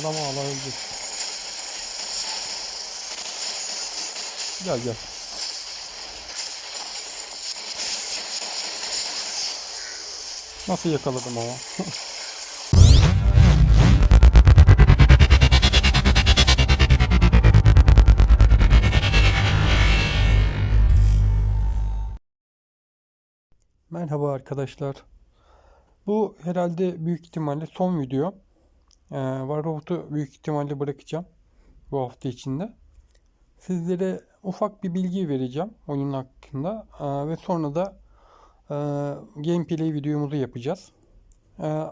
Adamı alabildik. Gel gel. Nasıl yakaladım ama? Merhaba arkadaşlar. Bu herhalde büyük ihtimalle son video. Ee, Warcraft'u büyük ihtimalle bırakacağım bu hafta içinde. Sizlere ufak bir bilgi vereceğim oyun hakkında Ee, ve sonra da e, gameplay videomuzu yapacağız. Ee,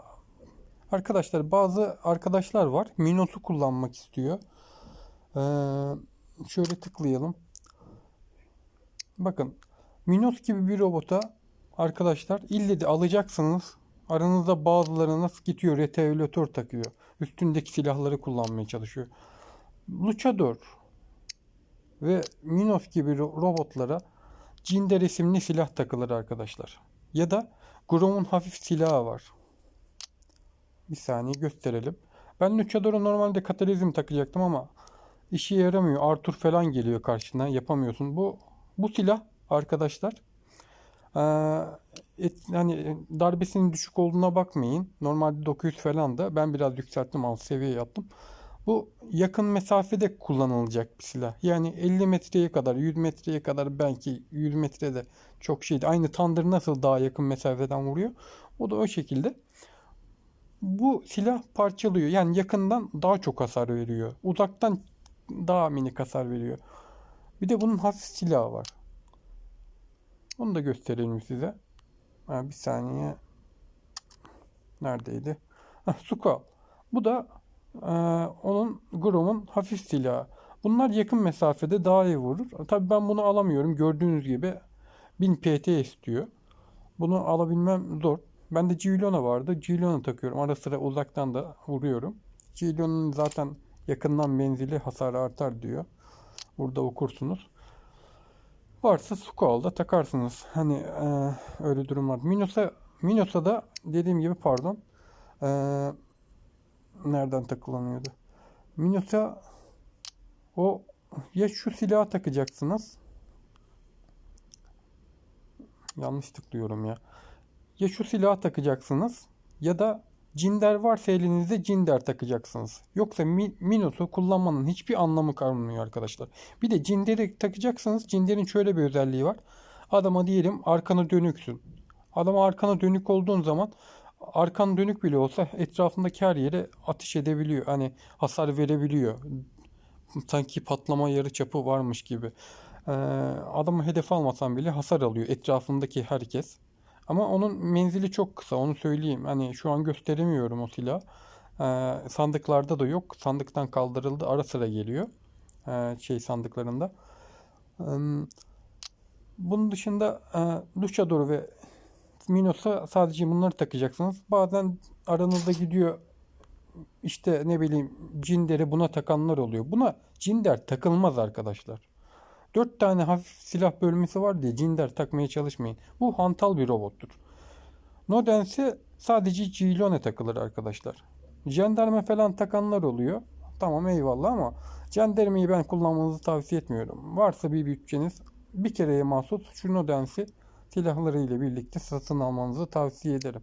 arkadaşlar bazı arkadaşlar var Minos'u kullanmak istiyor. Ee, şöyle tıklayalım. Bakın Minos gibi bir robota arkadaşlar ille de alacaksınız. Aranızda bazıları nasıl gidiyor retevlatör takıyor. Üstündeki silahları kullanmaya çalışıyor. Luchador ve Minos gibi ro- robotlara Cinder isimli silah takılır arkadaşlar. Ya da Grom'un hafif silahı var. Bir saniye gösterelim. Ben Luchador'a normalde katalizm takacaktım ama işe yaramıyor. Arthur falan geliyor karşına. Yapamıyorsun. Bu bu silah arkadaşlar ee, et, hani darbesinin düşük olduğuna bakmayın. Normalde 900 falan da ben biraz yükselttim alt seviye yaptım. Bu yakın mesafede kullanılacak bir silah. Yani 50 metreye kadar, 100 metreye kadar belki 100 metrede çok şeydi. Aynı Thunder nasıl daha yakın mesafeden vuruyor. O da o şekilde. Bu silah parçalıyor. Yani yakından daha çok hasar veriyor. Uzaktan daha minik hasar veriyor. Bir de bunun hafif silahı var. Onu da gösterelim size. Ha, bir saniye. Neredeydi? Heh, Sukal. Bu da e, onun Grom'un hafif silahı. Bunlar yakın mesafede daha iyi vurur. Tabii ben bunu alamıyorum. Gördüğünüz gibi 1000 PT istiyor. Bunu alabilmem zor. Bende Giuliano vardı. Giuliano takıyorum. Ara sıra uzaktan da vuruyorum. Giuliano'nun zaten yakından menzili hasarı artar diyor. Burada okursunuz. Varsa Squall'da takarsınız. Hani e, öyle durumlar. Minos'a Minos'a da dediğim gibi pardon. E, nereden takılanıyordu? Minos'a o ya şu silahı takacaksınız. Yanlış tıklıyorum ya. Ya şu silahı takacaksınız ya da Cinder varsa elinizde Cinder takacaksınız. Yoksa Mi- Minos'u kullanmanın hiçbir anlamı kalmıyor arkadaşlar. Bir de Cinder'i takacaksınız. Cinder'in şöyle bir özelliği var. Adama diyelim arkana dönüksün. Adama arkana dönük olduğun zaman arkan dönük bile olsa etrafındaki her yere ateş edebiliyor. Hani hasar verebiliyor. Sanki patlama yarıçapı varmış gibi. Ee, adamı hedef almasan bile hasar alıyor etrafındaki herkes. Ama onun menzili çok kısa onu söyleyeyim. Hani şu an gösteremiyorum o silahı. Ee, sandıklarda da yok. Sandıktan kaldırıldı. Ara sıra geliyor. Ee, şey sandıklarında. Ee, bunun dışında e, Luchador ve Minos'a sadece bunları takacaksınız. Bazen aranızda gidiyor işte ne bileyim Cinder'i buna takanlar oluyor. Buna Cinder takılmaz arkadaşlar. 4 tane hafif silah bölmesi var diye Cinder takmaya çalışmayın. Bu hantal bir robottur. Nodense sadece Gilone takılır arkadaşlar. Jandarma falan takanlar oluyor. Tamam eyvallah ama jandarmayı ben kullanmanızı tavsiye etmiyorum. Varsa bir bütçeniz bir kereye mahsus şu Nodensi silahlarıyla birlikte satın almanızı tavsiye ederim.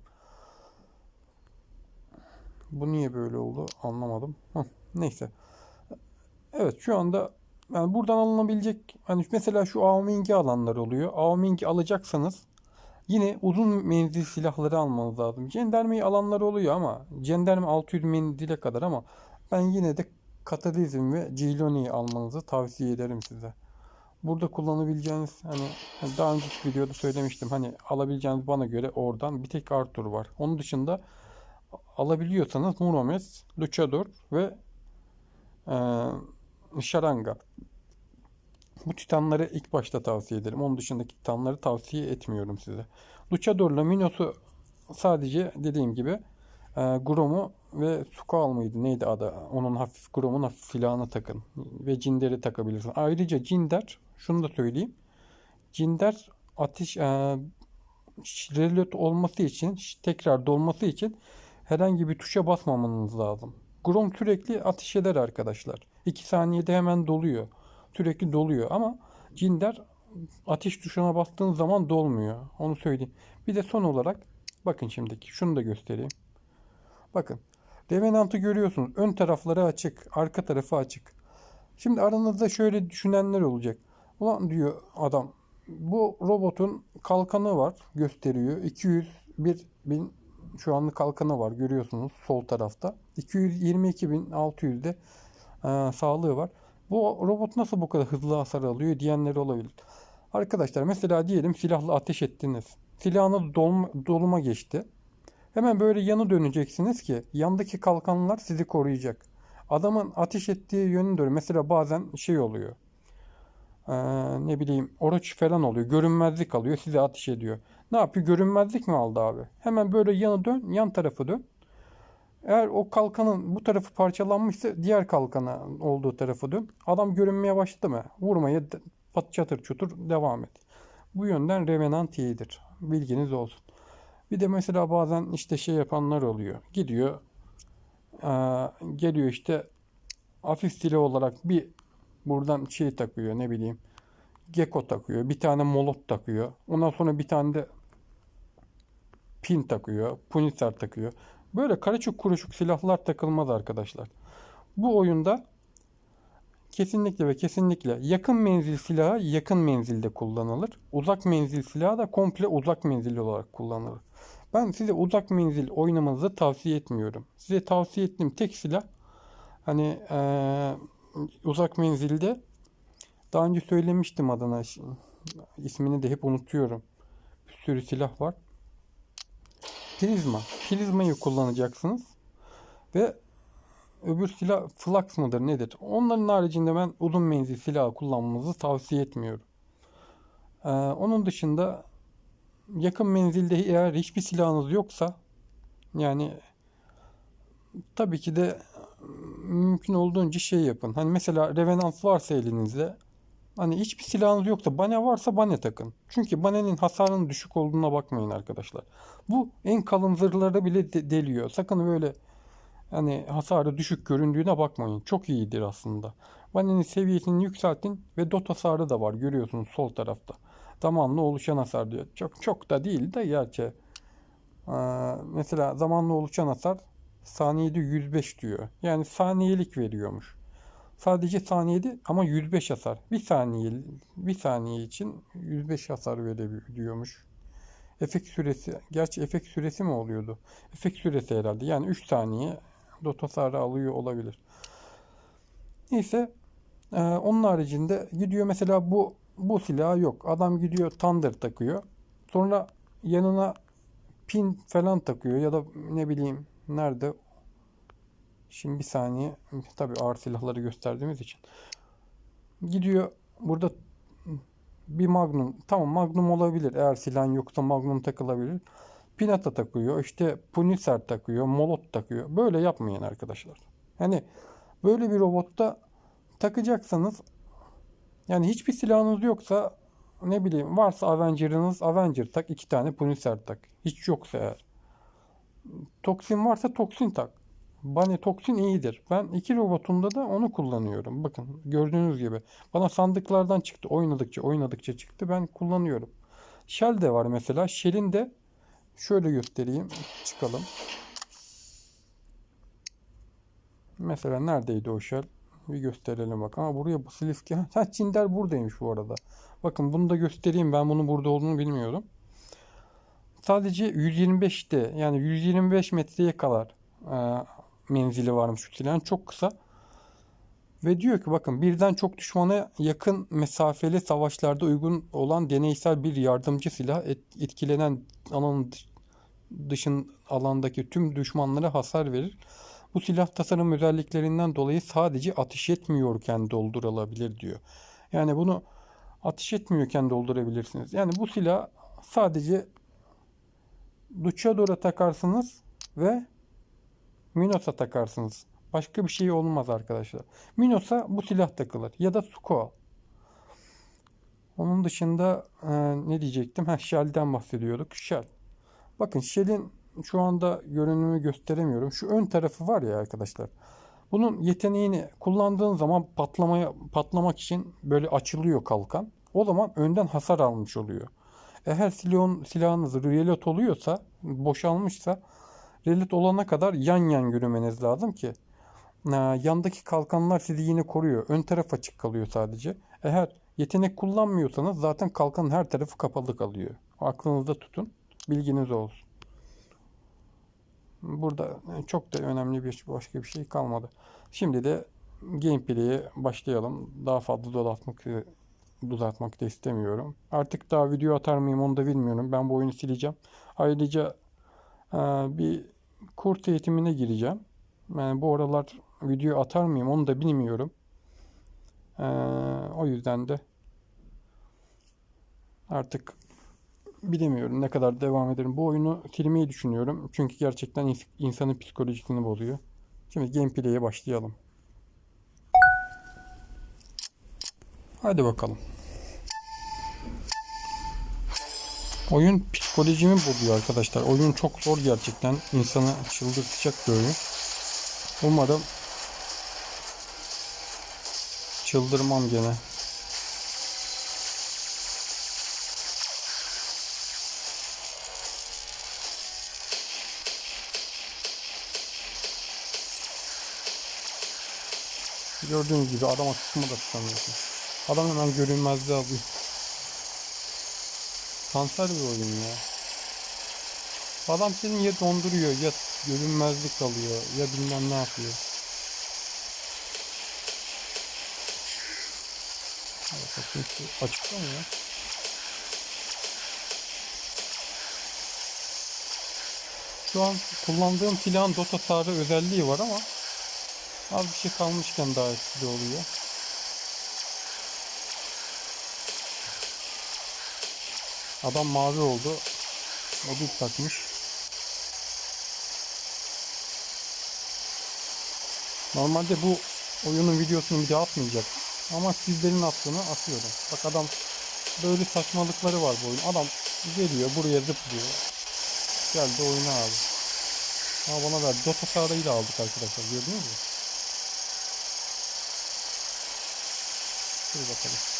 Bu niye böyle oldu anlamadım. Neyse. Evet şu anda yani buradan alınabilecek hani mesela şu Aoming'i alanlar oluyor. Aoming'i alacaksanız yine uzun menzil silahları almanız lazım. Cendermeyi alanlar oluyor ama Cenderme 600 menzile kadar ama ben yine de Katalizm ve Giloni'yi almanızı tavsiye ederim size. Burada kullanabileceğiniz hani daha önceki videoda söylemiştim hani alabileceğiniz bana göre oradan bir tek Arthur var. Onun dışında alabiliyorsanız Muromes, Luchador ve eee Şaranga. Bu titanları ilk başta tavsiye ederim. Onun dışındaki titanları tavsiye etmiyorum size. Luchador'la Minos'u sadece dediğim gibi e, Grom'u ve Sukal mıydı? Neydi adı? Onun hafif Grom'un hafif silahını takın. Ve Cinder'i takabilirsin. Ayrıca Cinder, şunu da söyleyeyim. Cinder ateş e, reload olması için, tekrar dolması için herhangi bir tuşa basmamanız lazım. Grom sürekli ateş eder arkadaşlar. 2 saniyede hemen doluyor. Sürekli doluyor ama Cinder ateş tuşuna bastığın zaman dolmuyor. Onu söyleyeyim. Bir de son olarak bakın şimdiki şunu da göstereyim. Bakın Revenant'ı görüyorsunuz. Ön tarafları açık. Arka tarafı açık. Şimdi aranızda şöyle düşünenler olacak. Ulan diyor adam bu robotun kalkanı var gösteriyor. 201 bin şu anlık kalkanı var görüyorsunuz sol tarafta. 222.600'de e, sağlığı var. Bu robot nasıl bu kadar hızlı hasar alıyor diyenler olabilir. Arkadaşlar mesela diyelim silahla ateş ettiniz. Silahınız dolma, doluma geçti. Hemen böyle yanı döneceksiniz ki yandaki kalkanlar sizi koruyacak. Adamın ateş ettiği yönü doğru. Mesela bazen şey oluyor. Ee, ne bileyim oruç falan oluyor. Görünmezlik alıyor. Size ateş ediyor. Ne yapıyor? Görünmezlik mi aldı abi? Hemen böyle yanı dön. Yan tarafı dön. Eğer o kalkanın bu tarafı parçalanmışsa diğer kalkana olduğu tarafı dön. Adam görünmeye başladı mı? Vurmaya pat çatır çutur devam et. Bu yönden Revenant iyidir. Bilginiz olsun. Bir de mesela bazen işte şey yapanlar oluyor. Gidiyor geliyor işte hafif silah olarak bir buradan şey takıyor ne bileyim Gecko takıyor. Bir tane Molot takıyor. Ondan sonra bir tane de pin takıyor. Puniser takıyor. Böyle karışık kuruşuk silahlar takılmaz arkadaşlar. Bu oyunda kesinlikle ve kesinlikle yakın menzil silahı yakın menzilde kullanılır. Uzak menzil silahı da komple uzak menzil olarak kullanılır. Ben size uzak menzil oynamanızı tavsiye etmiyorum. Size tavsiye ettiğim tek silah hani ee, uzak menzilde daha önce söylemiştim adına ismini de hep unutuyorum. Bir sürü silah var. Prizma. Prizmayı kullanacaksınız. Ve öbür silah Flux mıdır nedir? Onların haricinde ben uzun menzil silah kullanmanızı tavsiye etmiyorum. Ee, onun dışında yakın menzilde eğer hiçbir silahınız yoksa yani tabii ki de mümkün olduğunca şey yapın. Hani mesela Revenant varsa elinizde hani hiçbir silahınız yoksa bane varsa bane takın. Çünkü banenin hasarının düşük olduğuna bakmayın arkadaşlar. Bu en kalın zırhları bile de deliyor. Sakın böyle hani hasarı düşük göründüğüne bakmayın. Çok iyidir aslında. Banenin seviyesini yükseltin ve dot hasarı da var görüyorsunuz sol tarafta zamanla oluşan hasar diyor. Çok çok da değil de gerçi. Ee, mesela zamanla oluşan hasar saniyede 105 diyor. Yani saniyelik veriyormuş. Sadece saniyede ama 105 hasar. Bir saniye bir saniye için 105 hasar verebiliyormuş. Efekt süresi, gerçi efekt süresi mi oluyordu? Efekt süresi herhalde. Yani 3 saniye dot hasarı alıyor olabilir. Neyse, e, onun haricinde gidiyor mesela bu bu silah yok. Adam gidiyor Thunder takıyor. Sonra yanına pin falan takıyor ya da ne bileyim nerede Şimdi bir saniye. Tabi ağır silahları gösterdiğimiz için. Gidiyor burada bir Magnum. Tamam Magnum olabilir. Eğer silahın yoksa Magnum takılabilir. Pinata takıyor. işte Puniser takıyor. Molot takıyor. Böyle yapmayın arkadaşlar. Yani böyle bir robotta takacaksanız yani hiçbir silahınız yoksa ne bileyim varsa Avenger'ınız Avenger tak. iki tane Punisher tak. Hiç yoksa eğer. Toksin varsa toksin tak. Bana toksin iyidir. Ben iki robotumda da onu kullanıyorum. Bakın gördüğünüz gibi. Bana sandıklardan çıktı. Oynadıkça oynadıkça çıktı. Ben kullanıyorum. Shell de var mesela. Shell'in de şöyle göstereyim. Çıkalım. Mesela neredeydi o Shell? Bir gösterelim bak. Ama buraya basılif ki. Ha Cinder buradaymış bu arada. Bakın bunu da göstereyim. Ben bunun burada olduğunu bilmiyorum. Sadece 125'te yani 125 metreye kadar e, menzili varmış silahın. Çok kısa. Ve diyor ki bakın birden çok düşmana yakın mesafeli savaşlarda uygun olan deneysel bir yardımcı silah et, etkilenen alanın dışın alandaki tüm düşmanlara hasar verir. Bu silah tasarım özelliklerinden dolayı sadece ateş etmiyorken doldurulabilir diyor. Yani bunu ateş etmiyorken doldurabilirsiniz. Yani bu silah sadece Luchador'a takarsınız ve Minos'a takarsınız. Başka bir şey olmaz arkadaşlar. Minos'a bu silah takılır ya da Suko. Onun dışında e, ne diyecektim? Ha Shell'den bahsediyorduk. Shell. Bakın Shell'in şu anda görünümü gösteremiyorum. Şu ön tarafı var ya arkadaşlar. Bunun yeteneğini kullandığın zaman patlamaya patlamak için böyle açılıyor kalkan. O zaman önden hasar almış oluyor. Eğer silahın, silahınız reload oluyorsa, boşalmışsa reload olana kadar yan yan yürümeniz lazım ki e, yandaki kalkanlar sizi yine koruyor. Ön taraf açık kalıyor sadece. Eğer yetenek kullanmıyorsanız zaten kalkanın her tarafı kapalı kalıyor. Aklınızda tutun. Bilginiz olsun. Burada çok da önemli bir başka bir şey kalmadı. Şimdi de gameplay'e başlayalım. Daha fazla dolatmak uzatmak da istemiyorum. Artık daha video atar mıyım onu da bilmiyorum. Ben bu oyunu sileceğim. Ayrıca e, bir kurs eğitimine gireceğim. Yani bu aralar video atar mıyım onu da bilmiyorum. E, o yüzden de artık bilemiyorum ne kadar devam ederim. Bu oyunu silmeyi düşünüyorum. Çünkü gerçekten ins- insanın psikolojisini bozuyor. Şimdi gameplay'e başlayalım. Hadi bakalım. Oyun psikolojimi bozuyor arkadaşlar. Oyun çok zor gerçekten. İnsanı çıldırtacak bir oyun. Umarım çıldırmam gene. Gördüğünüz gibi adama sıkma da sıkamıyorsun. Adam hemen görünmezliği alıyor. Kanser bir oyun ya. Adam senin ya donduruyor ya görünmezlik alıyor ya bilmem ne yapıyor. Şu açıkta mı ya? Şu an kullandığım silahın dot hasarı özelliği var ama az bir şey kalmışken daha etkili oluyor. Adam mavi oldu. Mobil takmış. Normalde bu oyunun videosunu bir daha atmayacak. Ama sizlerin attığını atıyorum. Bak adam böyle saçmalıkları var bu oyun. Adam geliyor buraya zıplıyor. Geldi oyuna abi. Ama bana ver. Dota sarayla aldık arkadaşlar. Gördünüz mü? Dur bakalım.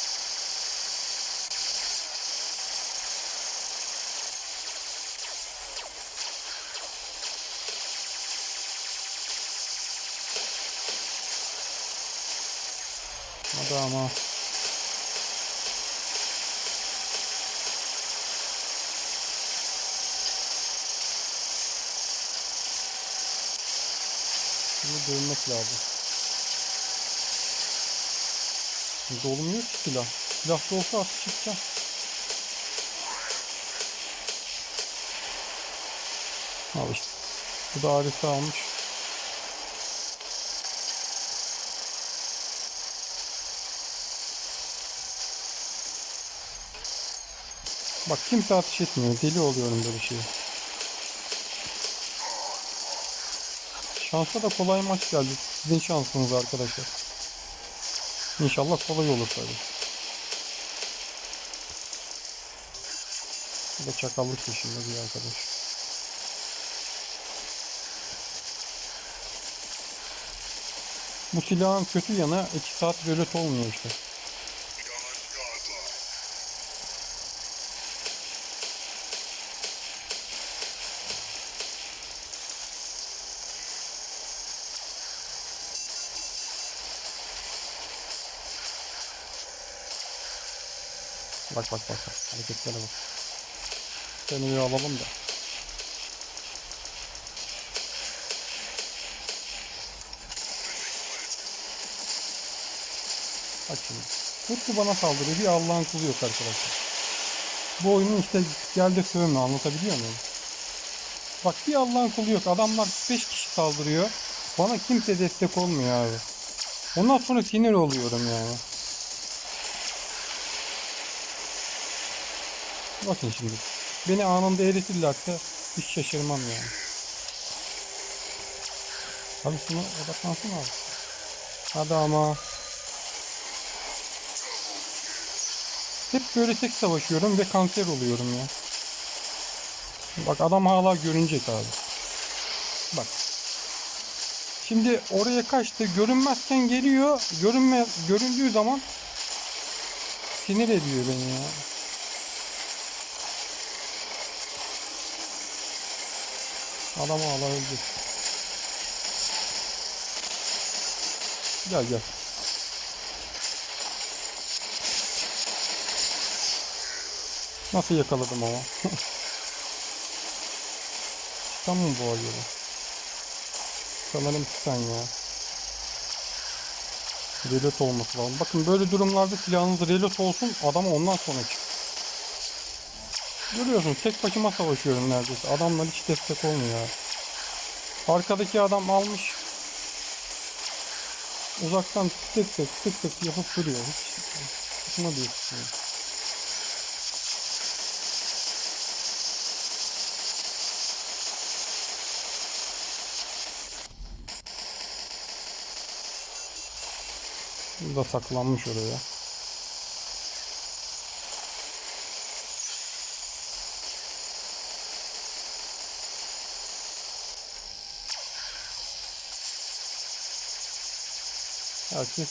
Hadi ama. Bunu dövmek lazım. Dolmuyor ki silah. Silah da olsa atış yapacağım. Al işte. Bu da Arif'i almış. Bak kimse ateş etmiyor. Deli oluyorum böyle şeye. Şansa da kolay maç geldi. Sizin şansınız arkadaşlar. İnşallah kolay olur tabi. Bu da çakallık peşinde bir arkadaş. Bu silahın kötü yanı 2 saat rölet olmuyor işte. Bak bak bak bak. Hareketlere bak. Seni alalım da. Bak şimdi. Hepsi bana saldırıyor. Bir Allah'ın kulu yok arkadaşlar. Bu oyunun işte geldi sövme anlatabiliyor muyum? Bak bir Allah'ın kulu yok. Adamlar 5 kişi saldırıyor. Bana kimse destek olmuyor abi. Ondan sonra sinir oluyorum yani. Bakın şimdi. Beni anında eritirlerse hiç şaşırmam yani. Abi şuna odaklansın abi. Hadi ama. Hep böyle tek savaşıyorum ve kanser oluyorum ya. Bak adam hala görünecek abi. Bak. Şimdi oraya kaçtı. Görünmezken geliyor. Görünme göründüğü zaman sinir ediyor beni ya. Adam hala öldü. Gel gel. Nasıl yakaladım ama? Titan mı bu acaba? Sanırım Titan ya. Reload olması lazım. Bakın böyle durumlarda silahınız reload olsun adamı ondan sonra çık. Görüyorsun tek başıma savaşıyorum neredeyse. Adamlar hiç destek olmuyor. Arkadaki adam almış. Uzaktan tık tık tık tık yapıp duruyor. Hiç sıkma diyor. Bu da saklanmış oraya. Herkes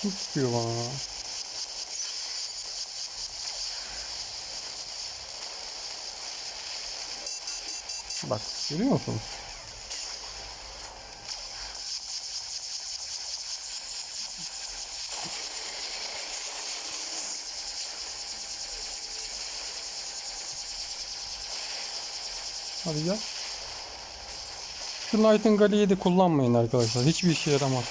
kim sıkıyor bana? Bak görüyor musunuz? Hadi gel. Şu Nightingale'i de kullanmayın arkadaşlar. Hiçbir işe yaramaz.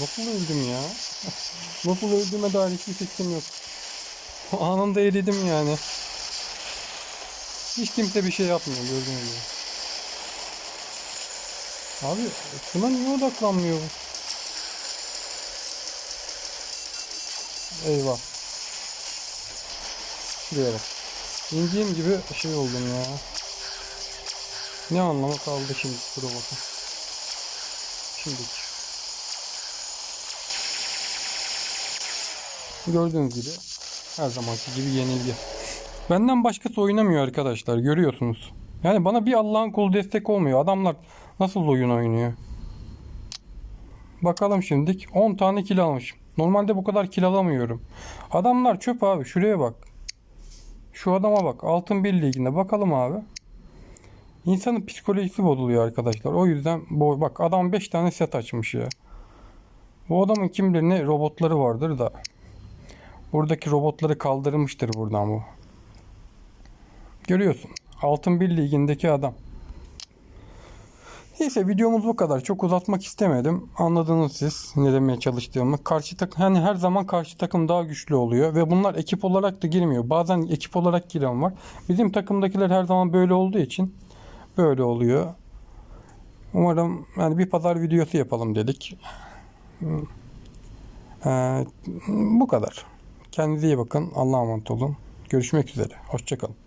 Nasıl öldüm ya? Nasıl öldüğüme dair hiçbir fikrim yok. Anında eridim yani. Hiç kimse bir şey yapmıyor gördüğünüz gibi. Abi şuna niye odaklanmıyor? Eyvah. Bak. İndiğim gibi şey oldum ya. Ne anlamı kaldı şimdi dur bakın. Şimdi. Gördüğünüz gibi her zamanki gibi yenilgi. Benden başkası oynamıyor arkadaşlar görüyorsunuz. Yani bana bir Allah'ın kulu destek olmuyor. Adamlar nasıl oyun oynuyor? Bakalım şimdilik 10 tane kill almışım. Normalde bu kadar kill alamıyorum. Adamlar çöp abi şuraya bak. Şu adama bak. Altın bir liginde. Bakalım abi. İnsanın psikolojisi bozuluyor arkadaşlar. O yüzden bu bak adam 5 tane set açmış ya. Bu adamın kim bilir ne robotları vardır da. Buradaki robotları kaldırmıştır buradan bu. Görüyorsun. Altın bir ligindeki adam. Neyse videomuz bu kadar. Çok uzatmak istemedim. Anladınız siz ne demeye çalıştığımı. Karşı takım hani her zaman karşı takım daha güçlü oluyor ve bunlar ekip olarak da girmiyor. Bazen ekip olarak giren var. Bizim takımdakiler her zaman böyle olduğu için böyle oluyor. Umarım yani bir pazar videosu yapalım dedik. Ee, bu kadar. Kendinize iyi bakın. Allah'a emanet olun. Görüşmek üzere. Hoşçakalın.